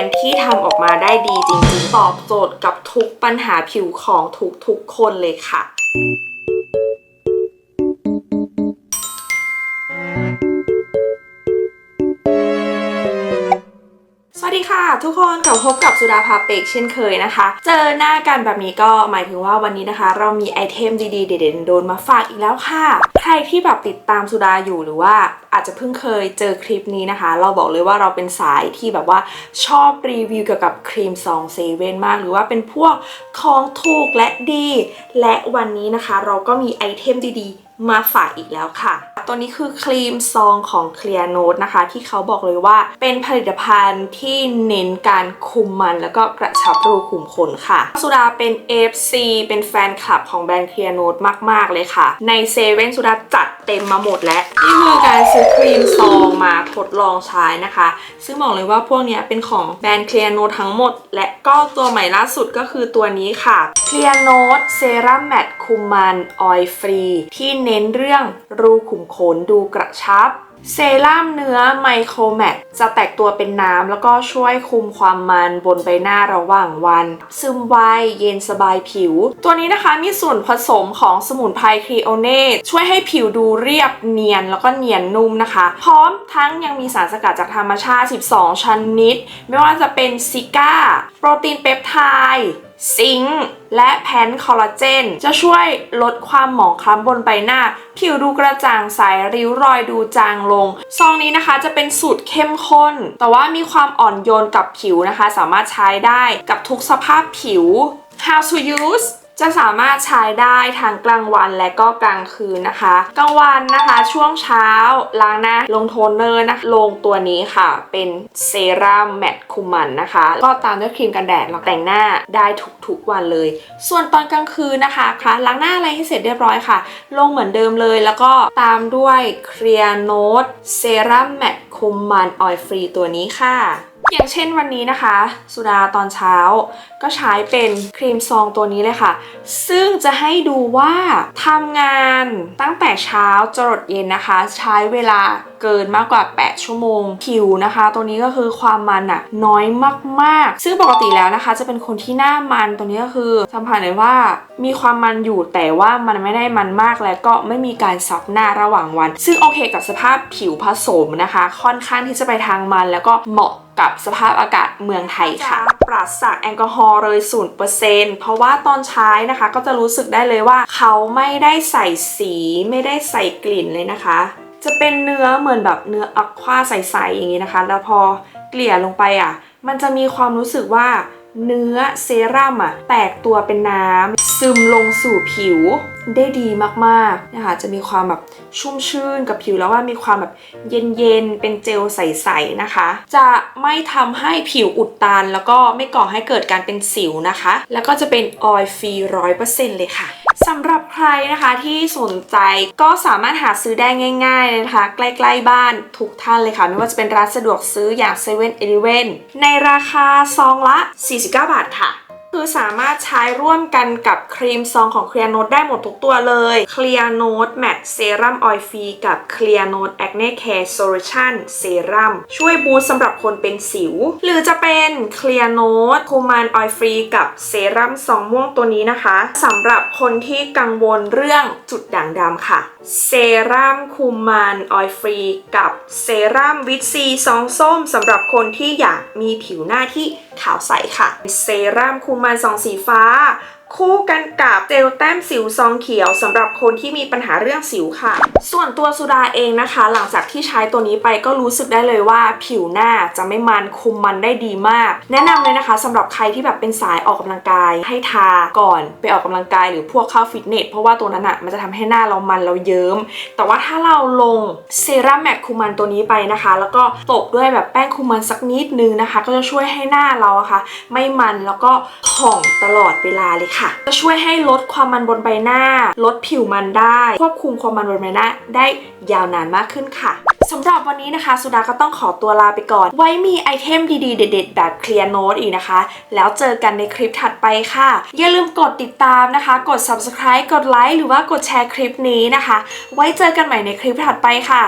นด์ที่ทำออกมาได้ดีจริงๆ ตอบโจทย์กับทุกปัญหาผิวของทุกๆคนเลยค่ะ ค่ะ ทุกคนกลับพบกับสุดาภาเปกเช่นเคยนะคะ เจอหน้ากันแบบนี้ก็หมายถึงว่าวันนี้นะคะ เรามีไอเทมดีๆ เด่นๆโดนมาฝากอีกแล้วค่ะ ใครที่แบบติดตามสุดาอยู่หรือว่าอาจจะเพิ่งเคยเจอคลิปนี้นะคะ เราบอกเลยว่าเราเป็นสายที่แบบว่าชอบรีวิวเกี่ยวกับครีมซองเซเว่นมาก หรือว่าเป็นพวกของถูกและดี และวันนี้นะคะ เราก็มีไอเทมดีๆ มาฝากอีกแล้วค่ะ ตัวนี้คือครีมซองของ Clear Note นะคะ ที่เขาบอกเลยว่าเป็นผลิตภัณฑ์ที่เน้นการคุมมัน แล้วก็กระชับรูขุมขนค่ะสุดาเป็น FC เป็นแฟนคลับของแบรนด์ Clear Note มาก ๆ เลยค่ะ ในเซเว่นสุดาจัดเต็มมาหมดแล้ว นี่คือการซื้อครีม มาทดลองใช้นะคะ ซึ่งบอกเลยว่าพวกนี้เป็นของแบรนด์เคลียร์โนทั้งหมด และก็ตัวใหม่ล่าสุดก็คือตัวนี้ค่ะ Clear Note Serum Matte คุมมันออยฟรีที่เน้นเรื่องรูขุมขนดูกระชับ เซรั่มเนื้อไมโครแมตจะแตกตัวเป็นน้ำแล้วก็ช่วยคุมความมันบนใบหน้าระหว่างวัน ซึมไวเย็นสบายผิว ตัวนี้นะคะมีส่วนผสมของสมุนไพรครีโอเนตช่วยให้ผิวดูเรียบเนียนแล้วก็เนียนนุ่มนะคะ พร้อมทั้งยังมีสารสกัดจากธรรมชาติ 12 ชนิด ไม่ว่าจะเป็นซิก้า โปรตีนเปปไทด์ ซิงค์และแพนคอลลาเจน จะช่วยลดความหมองคล้ำบนใบหน้า ผิวดูกระจ่างใสริ้วรอยดูจางลง ซองนี้นะคะจะเป็นสูตรเข้มข้น แต่ว่ามีความอ่อนโยนกับผิวนะคะ สามารถใช้ได้กับทุกสภาพผิว How to use จะสามารถใช้ได้ทั้งกลางวันและก็กลางคืนนะคะ กลางวันนะคะช่วงเช้าล้างหน้าลงโทนเนอร์นะลงตัวนี้ค่ะ เป็นเซรั่มแมตต์คุมมันนะคะ ก็ตามด้วยครีมกันแดดเราแต่งหน้าได้ทุกๆวันเลย ส่วนตอนกลางคืนนะคะคะล้างหน้าอะไรให้เสร็จเรียบร้อยค่ะ ลงเหมือนเดิมเลยแล้วก็ตามด้วยเคลียร์โนตเซรั่มแมตต์คุมมันออยล์ฟรีตัวนี้ค่ะ อย่างเช่นวันนี้นะคะ สุดาตอนเช้า ก็ใช้เป็นครีมซองตัวนี้เลยค่ะ ซึ่งจะให้ดูว่าทำงานตั้งแต่เช้าจรดเย็นนะคะ ใช้เวลาเกินมากกว่า 8 ชั่วโมงผิวนะคะ ตัวนี้ก็คือความมันอะน้อยมากๆ ซึ่งปกติแล้วนะคะ จะเป็นคนที่หน้ามันตัวนี้ก็คือสัมผัสเลยว่ามีความมันอยู่แต่ว่ามันไม่ได้มันมากและก็ไม่มีการซับหน้าระหว่างวัน ซึ่งโอเคกับสภาพผิวผสมนะคะ ค่อนข้างที่จะไปทางมันแล้วก็เหมาะ กับสภาพอากาศเมืองไทยค่ะ ปราศจากแอลกอฮอล์เลย 0%เพราะว่าตอนใช้นะคะก็จะรู้สึกได้เลยว่าเขาไม่ได้ใส่สีไม่ได้ใส่กลิ่นเลยนะคะ จะเป็นเนื้อเหมือนแบบเนื้ออัควาใสๆอย่างนี้นะคะ แล้วพอเกลี่ยลงไปอะ มันจะมีความรู้สึกว่าเนื้อเซรั่มอะแตกตัวเป็นน้ำ ซึมลงสู่ผิวได้ดีมากๆนะคะจะมีความแบบชุ่มชื่นกับผิวแล้วว่ามีความแบบเย็นๆ เป็นเจลใสๆนะคะ จะไม่ทำให้ผิวอุดตัน แล้วก็ไม่ก่อให้เกิดการเป็นสิวนะคะ แล้วก็จะเป็นออยล์ฟรีร้อยเปอร์เซ็นต์เลยค่ะสำหรับใครนะคะที่สนใจก็สามารถหาซื้อได้ง่าย ๆนะคะ ใกล้ๆบ้านทุกท่านเลยค่ะ ไม่ว่าจะเป็นร้านสะดวกซื้ออย่าง7 e เ e ่ e อในราคาซองละ 49 บาทค่ะ คือสามารถใช้ร่วมกันกับครีมซองของ Clear n o t ได้หมดทุกตัวเลย Clear Note Matte Serum Oil Free กับ Clear Note Acne Care Solution Serum ช่วยบูสต์สำหรับคนเป็นสิว หรือจะเป็น Clear Note คูมัน Oil Free กับเซรั่มซองม่วงตัวนี้นะคะสำหรับคนที่กังวลเรื่องจุดด่างดำค่ะเซรั่มคูมันออยฟรีกับเซรั่มวิตซีซองส้มสำหรับคนที่อยากมีผิวหน้าที่ขาวใสค่ะ เซรั่มคูมันซองสีฟ้า คู่กันกับเจลแต้มสิวซองเขียวสำหรับคนที่มีปัญหาเรื่องสิวค่ะ ส่วนตัวสุดาเองนะคะ หลังจากที่ใช้ตัวนี้ไปก็รู้สึกได้เลยว่าผิวหน้าจะไม่มันคุมมันได้ดีมาก แนะนำเลยนะคะสำหรับใครที่แบบเป็นสายออกกำลังกาย ให้ทาก่อนไปออกกำลังกายหรือพวกเข้าฟิตเนสเพราะว่าตัวนั้นอะมันจะทำให้หน้าเรามันเราเยิ้ม แต่ว่าถ้าเราลงเซรั่มแมตต์คุมมันตัวนี้ไปนะคะ แล้วก็ตบด้วยแบบแป้งคุมมันสักนิดนึงนะคะ ก็จะช่วยให้หน้าเราอะค่ะไม่มันแล้วก็ผ่องตลอดเวลาเลยค่ะค่ะ จะช่วยให้ลดความมันบนใบหน้า ลดผิวมันได้ ควบคุมความมันบนใบหน้าได้ยาวนานมากขึ้นค่ะสำหรับวันนี้นะคะสุดาก็ต้องขอตัวลาไปก่อน ไว้มีไอเทมดีๆ เด็ด ๆ แบบเคลียร์โน้ตอีกนะคะ แล้วเจอกันในคลิปถัดไปค่ะ อย่าลืมกดติดตามนะคะ กด subscribe กดไลค์หรือว่ากดแชร์คลิปนี้นะคะ ไว้เจอกันใหม่ในคลิปถัดไปค่ะ